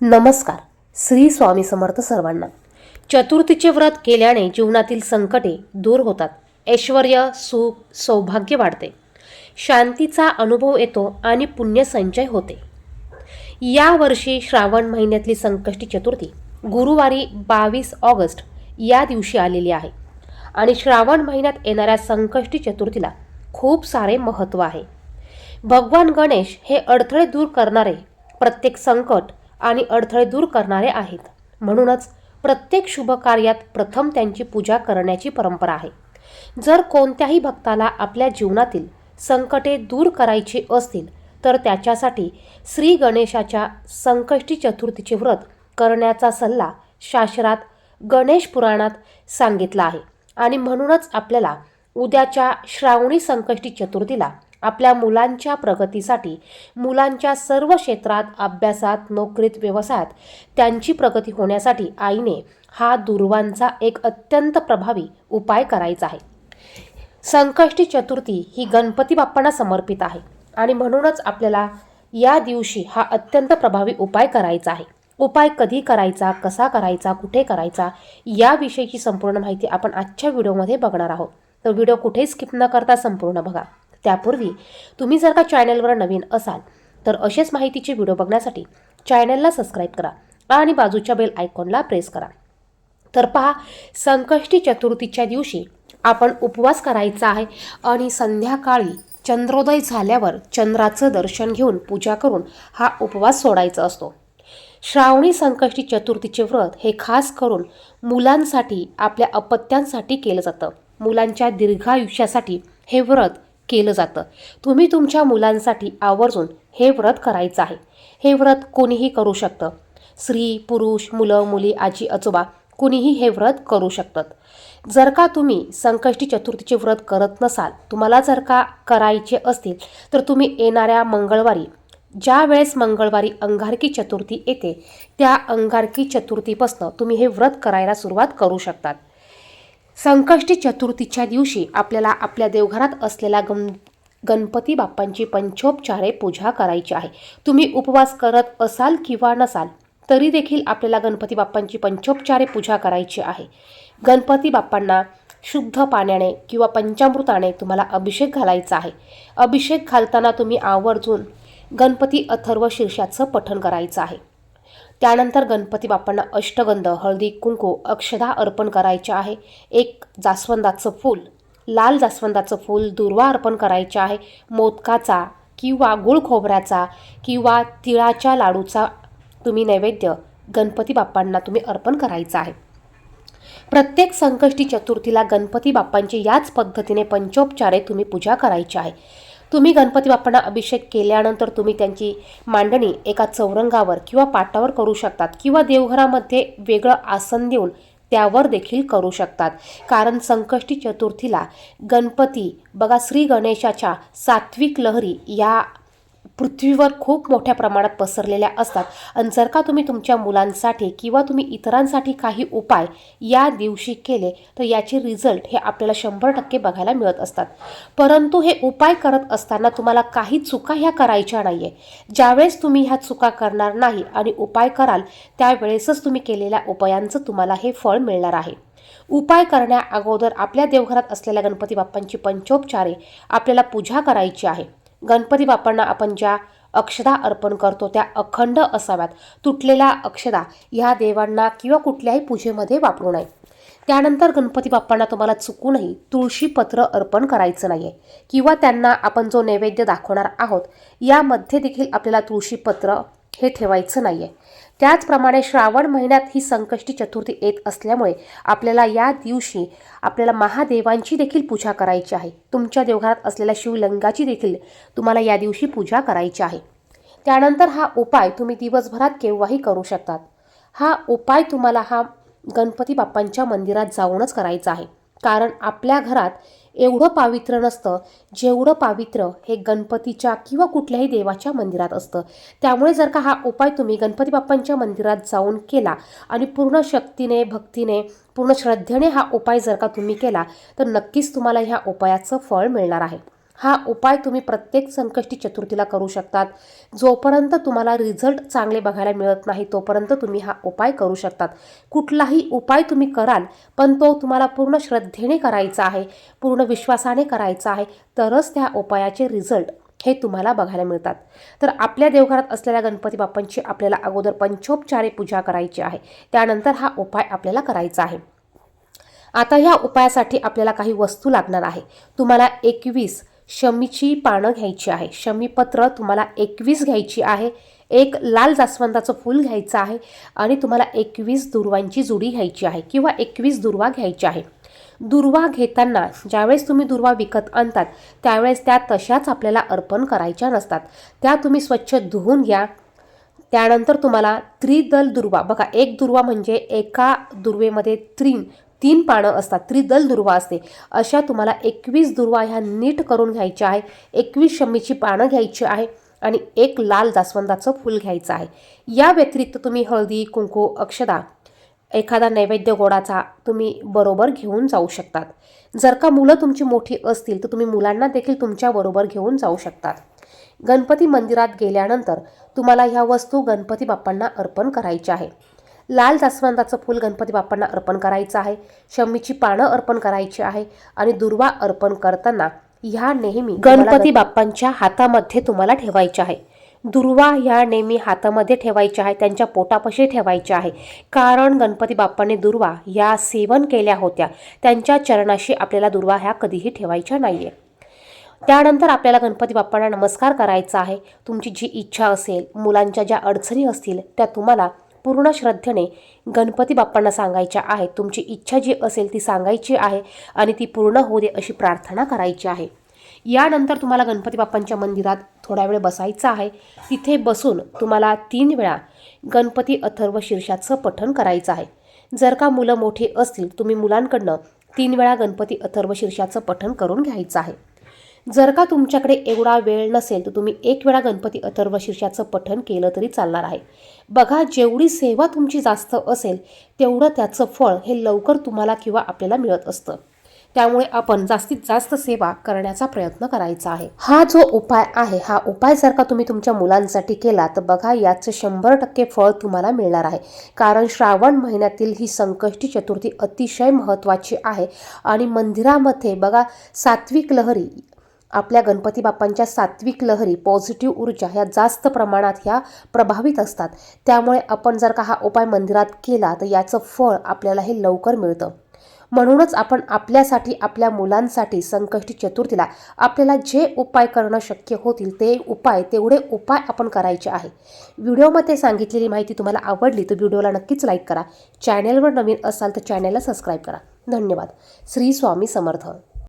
नमस्कार. श्री स्वामी समर्थ सर्वांना. चतुर्थीचे व्रत केल्याने जीवनातील संकटे दूर होतात. ऐश्वर सुख सौभाग्य वाढते. शांतीचा अनुभव येतो आणि पुण्य संचय होते. या वर्षी श्रावण महिन्यातली संकष्टी चतुर्थी गुरुवारी बावीस ऑगस्ट या दिवशी आलेली आहे. आणि श्रावण महिन्यात येणाऱ्या संकष्टी चतुर्थीला खूप सारे महत्त्व आहे. भगवान गणेश हे अडथळे दूर करणारे प्रत्येक संकट आणि अडथळे दूर करणारे आहेत. म्हणूनच प्रत्येक शुभ कार्यात प्रथम त्यांची पूजा करण्याची परंपरा आहे. जर कोणत्याही भक्ताला आपल्या जीवनातील संकटे दूर करायची असतील तर त्याच्यासाठी श्री गणेशाच्या संकष्टी चतुर्थीचे व्रत करण्याचा सल्ला शास्त्रात गणेश पुराणात सांगितला आहे. आणि म्हणूनच आपल्याला उद्याच्या श्रावणी संकष्टी चतुर्थीला आपल्या मुलांच्या प्रगतीसाठी मुलांच्या सर्व क्षेत्रात अभ्यासात नोकरीत व्यवसायात त्यांची प्रगती होण्यासाठी आईने हा दुर्वांचा एक अत्यंत प्रभावी उपाय करायचा आहे. संकष्टी चतुर्थी ही गणपती बाप्पांना समर्पित आहे आणि म्हणूनच आपल्याला या दिवशी हा अत्यंत प्रभावी उपाय करायचा आहे. उपाय कधी करायचा कसा करायचा कुठे करायचा याविषयीची संपूर्ण माहिती आपण आजच्या व्हिडिओमध्ये बघणार आहोत. तर व्हिडिओ कुठेही स्किप न करता संपूर्ण बघा. त्यापूर्वी तुम्ही जर का चॅनलवर नवीन असाल तर असेच माहितीचे व्हिडिओ बघण्यासाठी चॅनलला सबस्क्राईब करा आणि बाजूच्या बेल आयकॉनला प्रेस करा. तर पहा संकष्टी चतुर्थीच्या दिवशी आपण उपवास करायचा आहे आणि संध्याकाळी चंद्रोदय झाल्यावर चंद्राचं दर्शन घेऊन पूजा करून हा उपवास सोडायचा असतो. श्रावणी संकष्टी चतुर्थीचे व्रत हे खास करून मुलांसाठी आपल्या अपत्यांसाठी केलं जातं. मुलांच्या दीर्घायुष्यासाठी हे व्रत केलं जातं. तुम्ही तुमच्या मुलांसाठी आवर्जून हे व्रत करायचं आहे. हे व्रत कोणीही करू शकतं. स्त्री पुरुष मुलं मुली आजी आजोबा कुणीही हे व्रत करू शकतात. जर का तुम्ही संकष्टी चतुर्थीचे व्रत करत नसाल तुम्हाला जर का करायचे असतील तर तुम्ही येणाऱ्या मंगळवारी ज्या वेळेस मंगळवारी अंगारकी चतुर्थी येते त्या अंगारकी चतुर्थीपासून तुम्ही हे व्रत करायला सुरुवात करू शकतात. संकष्टी चतुर्थीच्या दिवशी आपल्याला आपल्या देवघरात असलेल्या गण गणपती बाप्पांची पंचोपचारे पूजा करायची आहे. तुम्ही उपवास करत असाल किंवा नसाल तरी देखील आपल्याला गणपती बाप्पांची पंचोपचारे पूजा करायची आहे. गणपती बाप्पांना शुद्ध पाण्याने किंवा पंचामृताने तुम्हाला अभिषेक घालायचा आहे. अभिषेक घालताना तुम्ही आवर्जून गणपती अथर्व शीर्षाचं पठण करायचं आहे. त्यानंतर गणपती बाप्पांना अष्टगंध हळदी कुंकू अक्षदा अर्पण करायचे आहे. एक जास्वंदाचं फूल लाल जास्वंदाचं फूल दुर्वा अर्पण करायचे आहे. मोदकाचा किंवा गुळ खोबऱ्याचा किंवा तिळाच्या लाडूचा तुम्ही नैवेद्य गणपती बाप्पांना तुम्ही अर्पण करायचा आहे. प्रत्येक संकष्टी चतुर्थीला गणपती बाप्पांची याच पद्धतीने पंचोपचारे तुम्ही पूजा करायची आहे. तुम्ही गणपती बाप्पांना अभिषेक केल्यानंतर तुम्ही त्यांची मांडणी एका चौरंगावर किंवा पाटावर करू शकतात किंवा देवघरामध्ये वेगळं आसन देऊन त्यावर देखील करू शकतात. कारण संकष्टी चतुर्थीला गणपती बघा श्री गणेशाच्या सात्विक लहरी या पृथ्वीवर खूप मोठ्या प्रमाणात पसरलेल्या असतात. आणि जर का तुम्ही तुमच्या मुलांसाठी किंवा तुम्ही इतरांसाठी काही उपाय या दिवशी केले तर याचे रिझल्ट हे आपल्याला शंभर टक्के बघायला मिळत असतात. परंतु हे उपाय करत असताना तुम्हाला काही चुका ह्या करायच्या नाही आहे ज्यावेळेस तुम्ही ह्या चुका करणार नाही आणि उपाय कराल त्यावेळेसच तुम्ही केलेल्या उपायांचं तुम्हाला हे फळ मिळणार आहे. उपाय करण्या अगोदर आपल्या देवघरात असलेल्या गणपती बाप्पांची पंचोपचारे आपल्याला पूजा करायची आहे. गणपती बाप्पांना आपण ज्या अक्षदा अर्पण करतो त्या अखंड असाव्यात. तुटलेल्या अक्षदा ह्या देवांना किंवा कुठल्याही पूजेमध्ये वापरू नये. त्यानंतर गणपती बाप्पांना तुम्हाला चुकूनही तुळशीपत्र अर्पण करायचं नाही आहे किंवा त्यांना आपण जो नैवेद्य दाखवणार आहोत यामध्ये देखील आपल्याला तुळशीपत्र हे ठेवायचं नाही आहे त्याचप्रमाणे श्रावण महिन्यात ही संकष्टी चतुर्थी येत असल्यामुळे आपल्याला या दिवशी आपल्याला महादेवांची देखील पूजा करायची आहे. तुमच्या देवघरात असलेल्या शिवलिंगाची देखील तुम्हाला या दिवशी पूजा करायची आहे. त्यानंतर हा उपाय तुम्ही दिवसभरात केव्हाही करू शकतात. हा उपाय तुम्हाला हा गणपती बाप्पांच्या मंदिरात जाऊनच करायचा आहे. कारण आपल्या घरात एवढं पावित्र्य नसतं जेवढं पावित्र्य हे गणपतीच्या किंवा कुठल्याही देवाच्या मंदिरात असतं. त्यामुळे जर का हा उपाय तुम्ही गणपती बाप्पांच्या मंदिरात जाऊन केला आणि पूर्ण शक्तीने भक्तीने पूर्ण श्रद्धेने हा उपाय जर का तुम्ही केला तर नक्कीच तुम्हाला ह्या उपायाचं फळ मिळणार आहे. हा उपाय तुम्ही प्रत्येक संकष्टी चतुर्थीला करू शकतात. जोपर्यंत तुम्हाला रिझल्ट चांगले बघायला मिळत नाही तोपर्यंत तुम्ही हा उपाय करू शकतात. कुठलाही उपाय तुम्ही कराल पण तो तुम्हाला पूर्ण श्रद्धेने करायचा आहे पूर्ण विश्वासाने करायचा आहे तरच त्या उपायाचे रिझल्ट हे तुम्हाला बघायला मिळतात. तर आपल्या देवघरात असलेल्या गणपती बाप्पांची आपल्याला अगोदर पंचोपचारे पूजा करायची आहे. त्यानंतर हा उपाय आपल्याला करायचा आहे. आता ह्या उपायासाठी आपल्याला काही वस्तू लागणार आहे. तुम्हाला एकवीस शमीची पानं घ्यायची आहे. शमीपत्र तुम्हाला एकवीस घ्यायची आहे. एक लाल जास्वंदाचं फूल घ्यायचं आहे आणि तुम्हाला एकवीस दुर्वांची जुडी घ्यायची आहे किंवा एकवीस दुर्वा घ्यायची आहे. दुर्वा घेताना ज्यावेळेस तुम्ही दुर्वा विकत आणतात त्यावेळेस त्या तशाच आपल्याला अर्पण करायच्या नसतात. त्या तुम्ही स्वच्छ धुवून घ्या. त्यानंतर तुम्हाला त्रिदल दुर्वा. बघा एक दुर्वा म्हणजे एका दुर्वेमध्ये त्रीन तीन पानं असतात त्रिदल दुर्वा असते. अशा तुम्हाला एकवीस दुर्वा ह्या नीट करून घ्यायच्या आहे. एकवीस शमीची पानं घ्यायची आहे आणि एक लाल जास्वंदाचं फूल घ्यायचं आहे. या व्यतिरिक्त तुम्ही हळदी कुंकू अक्षदा एखादा नैवेद्य गोडाचा तुम्ही बरोबर घेऊन जाऊ शकतात. जर का मुलं तुमची मोठी असतील तर तुम्ही मुलांना देखील तुमच्याबरोबर घेऊन जाऊ शकतात. गणपती मंदिरात गेल्यानंतर तुम्हाला ह्या वस्तू गणपती बाप्पांना अर्पण करायच्या आहे. लाल जास्वंदाचं फूल गणपती बाप्पांना अर्पण करायचं आहे. शमीची पानं अर्पण करायची आहे आणि दुर्वा अर्पण करताना ह्या नेहमी गणपती बाप्पांच्या हातामध्ये तुम्हाला ठेवायच्या आहे. दुर्वा ह्या नेहमी हातामध्ये ठेवायच्या आहे त्यांच्या पोटापाशी ठेवायच्या आहे. कारण गणपती बाप्पाने दुर्वा या सेवन केल्या होत्या. त्यांच्या चरणाशी आपल्याला दुर्वा ह्या कधीही ठेवायच्या नाही आहे त्यानंतर आपल्याला गणपती बाप्पांना नमस्कार करायचा आहे. तुमची जी इच्छा असेल मुलांच्या ज्या अडचणी असतील त्या तुम्हाला पूर्ण श्रद्धेने गणपती बाप्पांना सांगायच्या आहेत. तुमची इच्छा जी असेल ती सांगायची आहे आणि ती पूर्ण होऊ दे अशी प्रार्थना करायची आहे. यानंतर तुम्हाला गणपती बाप्पांच्या मंदिरात थोडा वेळ बसायचं आहे. तिथे बसून तुम्हाला तीन वेळा गणपती अथर्व शीर्षाचं पठण करायचं आहे. जर का मुलं मोठी असतील तुम्ही मुलांकडनं तीन वेळा गणपती अथर्व शीर्षाचं पठण करून घ्यायचं आहे. जर का तुमच्याकडे एवढा वेळ नसेल तर तुम्ही एक वेळा गणपती अथर्व शीर्षाचं पठण केलं तरी चालणार आहे. बघा जेवढी सेवा तुमची जास्त असेल तेवढं त्याचं फळ हे लवकर तुम्हाला किंवा आपल्याला मिळत असतं. त्यामुळे आपण जास्तीत जास्त सेवा करण्याचा प्रयत्न करायचा आहे. हा जो उपाय आहे हा उपाय जर का तुम्ही तुमच्या मुलांसाठी केला तर बघा याचं शंभर टक्के फळ तुम्हाला मिळणार आहे. कारण श्रावण महिन्यातील ही संकष्टी चतुर्थी अतिशय महत्त्वाची आहे. आणि मंदिरामध्ये बघा सात्विक लहरी आपल्या गणपती बाप्पांच्या सात्विक लहरी पॉझिटिव्ह ऊर्जा ह्या जास्त प्रमाणात ह्या प्रभावित असतात. त्यामुळे आपण जर का हा उपाय मंदिरात केला तर याचं फळ आपल्याला हे लवकर मिळतं. म्हणूनच आपण आपल्यासाठी आपल्या मुलांसाठी संकष्टी चतुर्थीला आपल्याला जे उपाय करणं शक्य होतील ते उपाय तेवढे उपाय आपण करायचे आहे. व्हिडिओमध्ये सांगितलेली माहिती तुम्हाला आवडली तर व्हिडिओला नक्कीच लाईक करा. चॅनेलवर नवीन असाल तर चॅनेलला सबस्क्राईब करा. धन्यवाद. श्री स्वामी समर्थ.